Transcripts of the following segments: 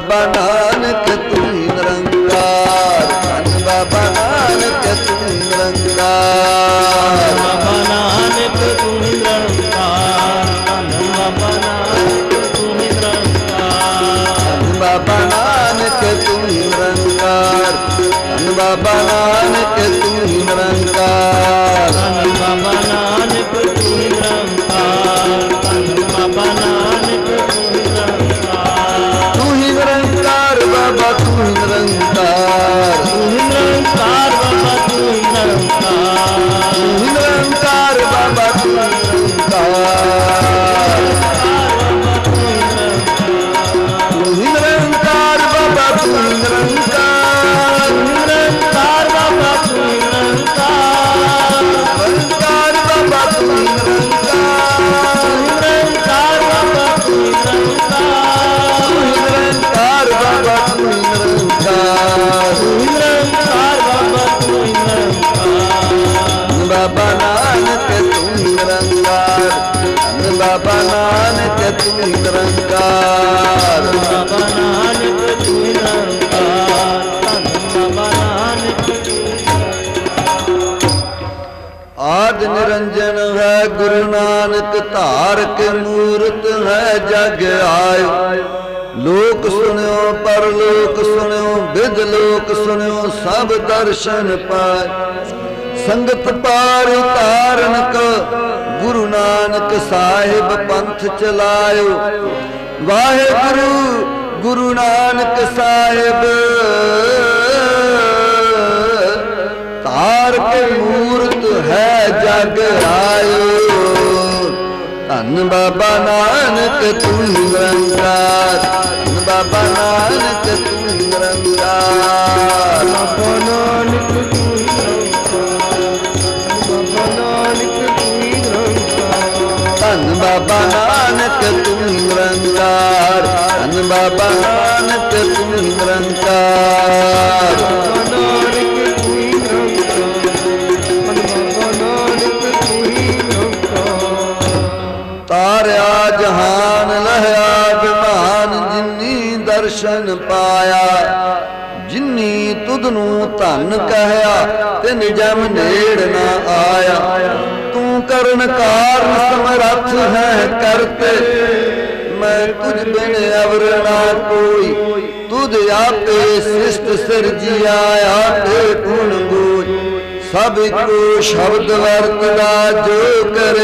ਬਾਬਾ ਧਾਰਕ ਮੂਰਤ ਹੈ ਜਗ ਆਇਓ। ਲੋਕ ਸੁਣਿਓ, ਪਰਲੋਕ ਸੁਣਿਓ ਵਿਦ ਲੋਕ ਸੁਣਿਓ, ਸਭ ਦਰਸ਼ਨ ਪਾਏ ਸੰਗਤ ਪਾਰ ਤਾਰਨ ਕ, ਗੁਰੂ ਨਾਨਕ ਸਾਹਿਬ ਪੰਥ ਚਲਾਇਓ। ਵਾਹਿਗੁਰੂ, ਗੁਰੂ ਨਾਨਕ ਸਾਹਿਬ। ਧੰਨ ਬਾਬਾ ਨਾਨਕ ਤੂੰ ਨਿਰੰਕਾਰ। ਧੰਨ ਬਾਬਾ ਨਾਨਕ ਤੂੰ ਨਿਰੰਕਾਰ। ਬਾਬਾ ਨਾਨਕ ਤੂੰ ਹੀ ਨਿਰੰਕਾਰ। ਬਾਬਾ ਨਾਨਕ ਤੂੰ ਹੀ ਨਿਰੰਕਾਰ। ਧੰਨ ਬਾਬਾ ਨਾਨਕ ਤੂੰ ਨਿਰੰਕਾਰ। ਧੰਨ ਬਾਬਾ ਨਾਨਕ ਤੂੰ ਨਿਰੰਕਾਰ। ਦਰਸ਼ਨ ਪਾਇਆ। ਜਿਨੀ ਤੁਧ ਨੂੰ ਧਨ ਕਹਿਆ ਤਿਨ ਜਮ ਨੇੜ ਨਾ ਆਇਆ। ਤੂੰ ਕਰਨ ਕਾਰਨ ਸਮਰੱਥ ਹੈ ਕਰਤੇ। ਮੈਂ ਤੁਝ ਬਿਨ ਅਵਰ ਨਾ ਕੋਈ। ਤੁਧ ਆਪੇ ਸ੍ਰਿਸ਼ਟ ਸਿਰਜਿਆ ਆਪੇ ਗੁਣ ਗੋਈ ਸਭ ਇੱਕੋ ਸ਼ਬਦ ਵਰਤਦਾ, ਜੋ ਕਰੇ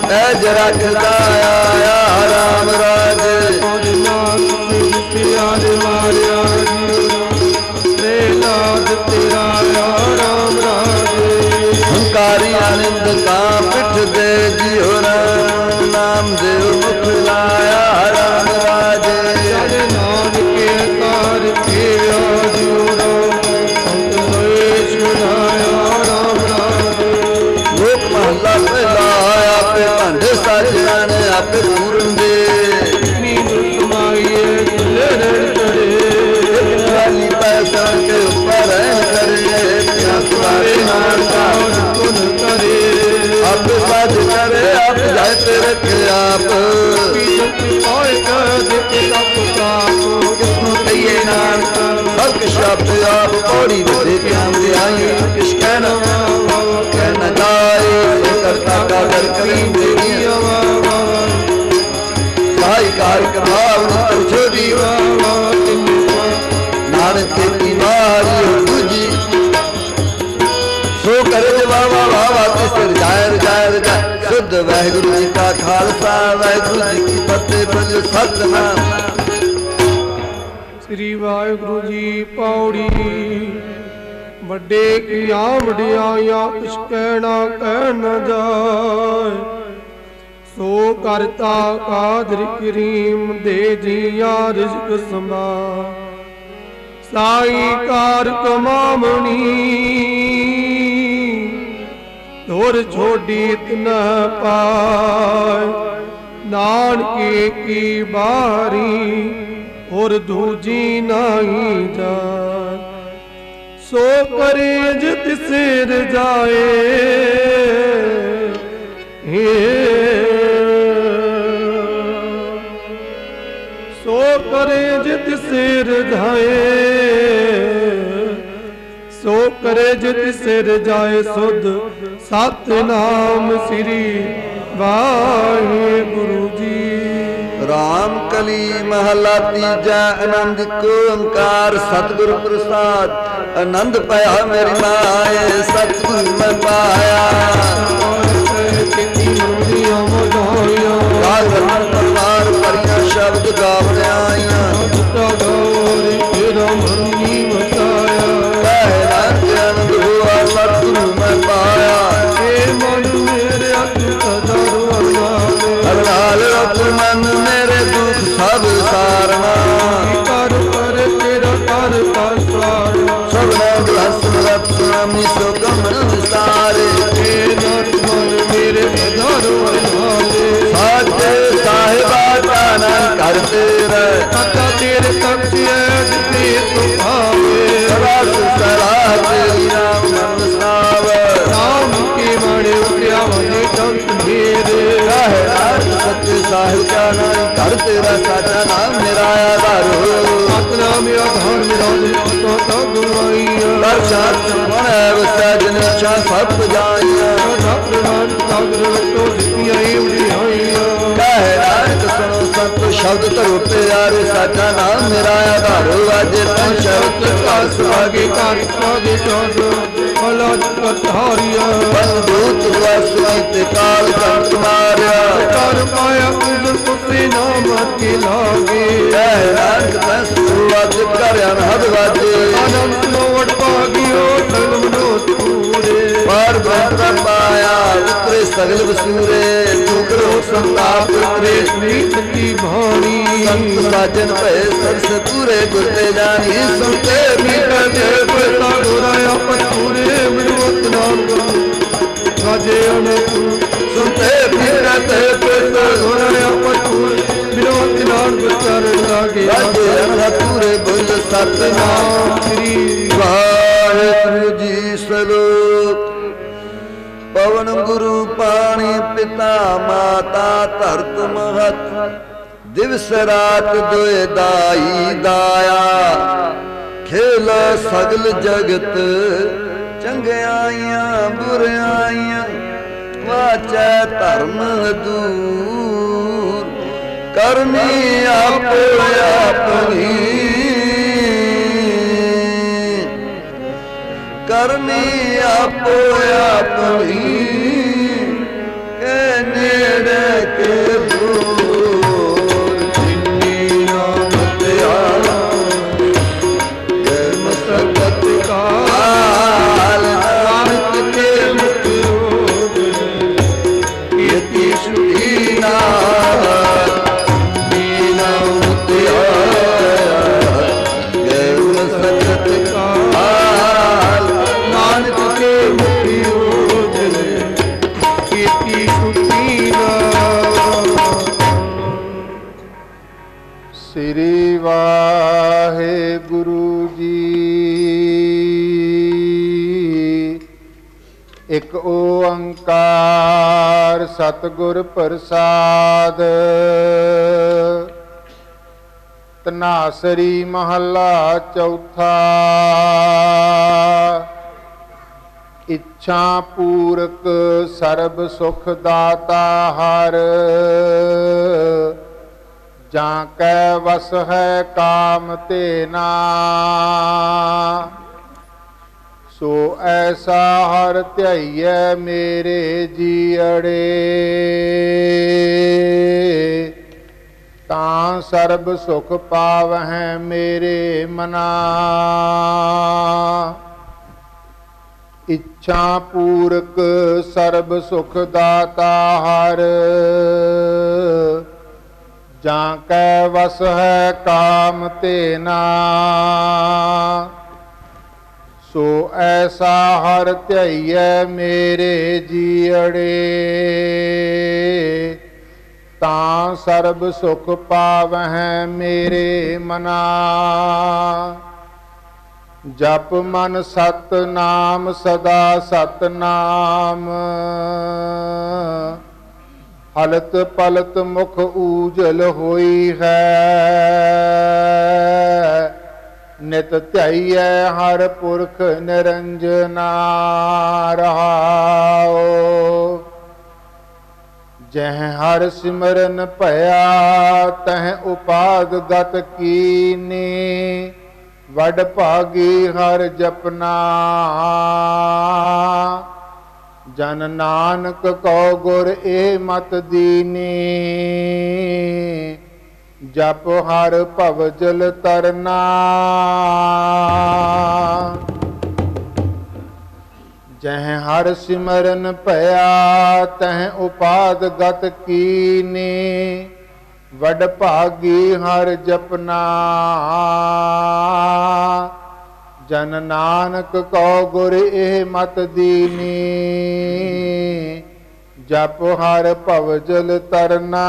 ਐਜ ਰੱਖਦਾ ਆਇਆ, ਰਾਮ ਰਾਜ। ਪਿਆਰ ਮਾਰਿਆ ਰੇ ਲਾਦ ਤੇਰਾ ਰਾਮ ਰਾਜੇ ਹੰਕਾਰੀ ਆਨੰਦ ਕਾ ਪਿੱਠ ਦੇ ਜਿਉ ਰਾਮ ਨਾਮ ਦੇਵ ਮੁਖ ਲਾਇਆ। ਆਪ ਪੌੜੀ ਦੇ ਪਿਆਮ ਕਿਸ ਕਹਿਣਾ? ਕਹਿਣਾ ਜਾਏ ਕਰਤਾ ਕਾ ਦਰ ਕਰੀ ਦੇਵੀ ਸਾਈ ਕਾਰ ਕਮਾਵ ਤਰ ਛੋੜੀ ਨਾਨਕ ਕੀ ਮਾਰੀ ਦੂਜੀ। ਸੋ ਕਰੇ ਵਾਵਾ ਵਾਵਾ ਤਿਸ ਰਜਾਇ ਰਜਾਇ ਰਜਾਇ ਸੁਧ ਵਾਹਿਗੁਰੂ ਜੀ ਕਾ ਖਾਲਸਾ, ਵਾਹਿਗੁਰੂ ਜੀ ਕੀ ਫਤਿਹ ਬੋਲੇ ਸਤਨਾਮ ਸ੍ਰੀ ਵਾਹਿਗੁਰੂ ਜੀ ਪੌੜੀ। ਵੱਡੇ ਕੀਆਂ ਵਡਿਆਈਆਂ ਕੁਛ ਕਹਿਣਾ ਕਹਿ ਨ ਜਾਏ। ਸੋ ਕਰਤਾ ਕਾਦਰ ਕਰੀਮ ਦੇ ਜੀਆ ਰਿਜ਼ਕ ਸਮਾ ਸਾਈ ਕਾਰ ਕਮਾਮਣੀ ਤੋਰ ਛੋਡੀ ਤਨ ਪਾਏ। ਨਾਨਕੇ ਕੀ ਬਾਰੀ ਔਰ ਦੂਜੀ ਨਹੀਂ ਜਾਏ। ਸੋ ਕਰੇ ਜਿਤ ਸਿਰ ਜਾਏ। ਸੋ ਕਰੇ ਜਿਤ ਸਿਰ ਜਾਏ। ਸੋ ਕਰੇ ਜਿਤ ਸਿਰ ਜਾਏ ਸੁਧ ਸਤਨਾਮ ਸ੍ਰੀ ਵਾਹਿਗੁਰੂ ਰਾਮ ਕਲੀ ਮਹਲਾ ਤੀਜਾ ਆਨੰਦ ਓੰਕਾਰ ਸਤਿਗੁਰ ਪ੍ਰਸਾਦ। ਆਨੰਦ ਪਾਇਆ ਮੇਰੀ ਮਾਏ ਸਤਿਗੁਰ ਮੈਂ ਪਾਇਆ। ਰਮਨ ਪਰਵਾਰ ਪਰੀਆਂ ਸ਼ਬਦ ਗਾਵਣ ਆਈਆਂ। ਸਾਚਾ ਨਾਮ ਮੇਰਾ ਆਧਾਰ ਸਤਨਾਮ ਆਧਾਰ ਮੇਰਾ ਦੇ ਪਤਾ ਤਾ ਗੁਰਵਾਈਆ ਕਰ ਸਾਥ ਮਨ ਵਸਜਨ ਚਾ ਸਭ ਜਾਈਆਂ। ਸਦਾ ਪ੍ਰਣਾਮ ਸਾਗਰ ਲਟੋ ਦਿੱਤੀਆਂ ਏਵੜੀ ਆਈਆਂ ਕਾਹੇ ਰਾਜ ਸੁਣੋ ਸੰਤ ਸ਼ਬਦ ਧਰੋ ਪਿਆਰੇ ਸਾਚਾ ਨਾਮ ਮੇਰਾ ਆਧਾਰ ਅਜੇ ਤਨ ਸ਼ਬਦ ਕਾ ਸੁਆਗੇ ਕਾਰਿ ਕਾਦੇ ਚਾਦ ਅਲਾਜ ਕਰਤਾਰੀਆ ਬੰਦੂਤ ਵਸੁਈ ਤੇ ਕਾਲ ਕੰਤ ਮਾਰਿਆ। ਕਰ ਪਾਇਆ ਉਦਰ ਪੁੱਤਰੀ ਸਗਲ ਵਸੂਰੇ ਟੁਕਰੋ ਸੰਤਾਪ ਉਤਰੇ ਨੀਤ ਕੀ ਸੰਤ ਸਾਜਨ ਭਏ ਸਰਸ ਪੂਰੇ ਗੁਰ ਤੇ ਜਾਣੀ ਸੁਣਤੇ ਮੀਟਾ ਦੇ ਪਤਾ ਮਾਤਾ ਧਰਤ ਮਹਤ, ਦਿਵਸ ਰਾਤ ਦੋਏ ਦਾਈ ਦਾਇਆ। ਖੇਲ ਸਗਲ ਜਗਤ, ਚੰਗਿਆਈਆਂ ਬੁਰਿਆਈਆਂ, ਵਾਚੈ ਧਰਮ ਦੂਰ। ਕਰਨੀ ਆਪੋ ਆਪਣੀ। ਕਰਨੀ ਆਪੋ ਆਪਣੀ। ਵਾਹਿਗੁਰੂ ਜੀ। ਇੱਕ ਓੰਕਾਰ ਸਤਿਗੁਰ ਪ੍ਰਸਾਦ। ਤਨਾਸਰੀ ਮਹੱਲਾ ਚੌਥਾ। ਇੱਛਾ ਪੂਰਕ ਸਰਬ ਸੁਖ ਦਾਤਾ ਹਰ। ਜਾਂ ਕੈ ਵਸ ਹੈ ਕਾਮ ਤੇ ਨਾ। ਸੋ ਐਸਾ ਹਰ ਧਿਆਈਐ ਮੇਰੇ ਜੀੜੇ ਤਾਂ ਸਰਬ ਸੁਖ ਪਾਵਹਿ ਮੇਰੇ ਮਨਾ। ਇੱਛਾ ਇੱਛਾ ਪੂਰਕ ਸਰਬ ਸੁਖ ਦਾਤਾ ਹਰ। ਜਾਂ ਕੈ ਵਸ ਹੈ ਕਾਮ ਤੇ ਨਾ। ਸੋ ਐਸਾ ਹਰ ਧਿਆਈਐ ਮੇਰੇ ਜੀੜੇ ਤਾਂ ਸਰਬ ਸੁਖ ਪਾਵਹਿ ਮੇਰੇ ਮਨਾ। ਜਪ ਮਨ ਸਤ ਨਾਮ ਸਦਾ ਸਤ ਨਾਮ ਹਲਤ ਪਲਤ ਮੁਖ ਊਜਲ ਹੋਈ ਹੈ। ਨਿਤ ਧਿਆਈਐ ਹਰ ਪੁਰਖ ਨਿਰੰਜਨਾ ਰਹਾਓ ਜਹ ਹਰ ਸਿਮਰਨ ਭਇਆ, ਤਹ ਉਪਾਦ ਗਤ ਕੀਨੀ। ਵਡ ਭਾਗੀ ਹਰ ਜਪਨਾ। ਜਨ ਨਾਨਕ ਕੋ ਗੁਰ ਏ ਮਤ ਦੀਨੀ। ਜਪ ਹਰ ਭਵਜਲ ਤਰਨਾ। ਜਹ ਹਰ ਸਿਮਰਨ ਭਇਆ, ਤਹ ਉਪਾਦ ਗਤ ਕੀਨੀ। ਵਡ ਭਾਗੀ ਹਰ ਜਪਨਾ। ਜਨ ਨਾਨਕ ਕੋ ਗੁਰ ਇਹ ਮਤ ਦੀਨੀ। ਜਪ ਹਰ ਭਵਜਲ ਤਰਨਾ।